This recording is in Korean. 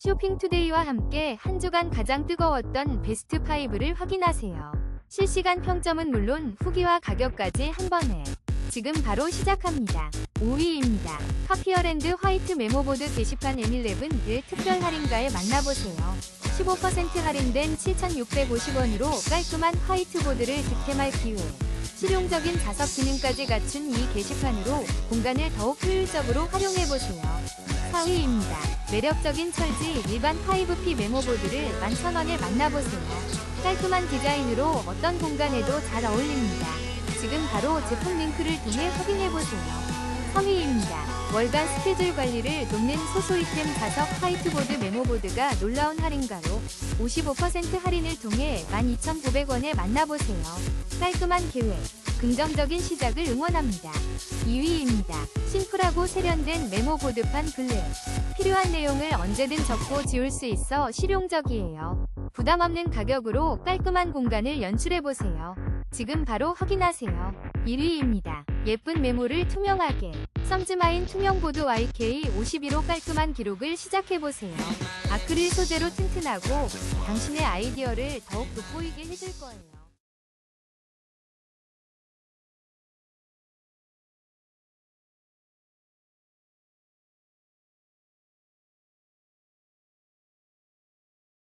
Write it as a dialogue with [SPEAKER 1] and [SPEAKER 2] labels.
[SPEAKER 1] 쇼핑투데이와 함께 한 주간 가장 뜨거웠던 베스트 5를 확인하세요. 실시간 평점은 물론 후기와 가격까지 한 번에. 지금 바로 시작합니다. 5위입니다. 카피어랜드 화이트 메모보드 게시판 M11을 특별 할인가에 만나보세요. 15% 할인된 7,650원으로 깔끔한 화이트보드를 득템할 기회. 실용적인 자석 기능까지 갖춘 이 게시판으로 공간을 더욱 효율적으로 활용해보세요. 4위입니다. 매력적인 철지 일반 5P 메모보드를 11,000원에 만나보세요. 깔끔한 디자인으로 어떤 공간에도 잘 어울립니다. 지금 바로 제품 링크를 통해 확인해보세요. 3위입니다. 월간 스케줄 관리를 돕는 소소 이템 자석 화이트보드 메모보드가 놀라운 할인가로 55% 할인을 통해 12,900원에 만나보세요. 깔끔한 계획, 긍정적인 시작을 응원합니다. 2위입니다. 심플하고 세련된 메모보드판 블랙. 필요한 내용을 언제든 적고 지울 수 있어 실용적이에요. 부담 없는 가격으로 깔끔한 공간을 연출해보세요. 지금 바로 확인하세요. 1위입니다. 예쁜 메모를 투명하게. 썸즈마인 투명보드 YK51호 깔끔한 기록을 시작해보세요. 아크릴 소재로 튼튼하고 당신의 아이디어를 더욱 돋보이게 해줄 거예요.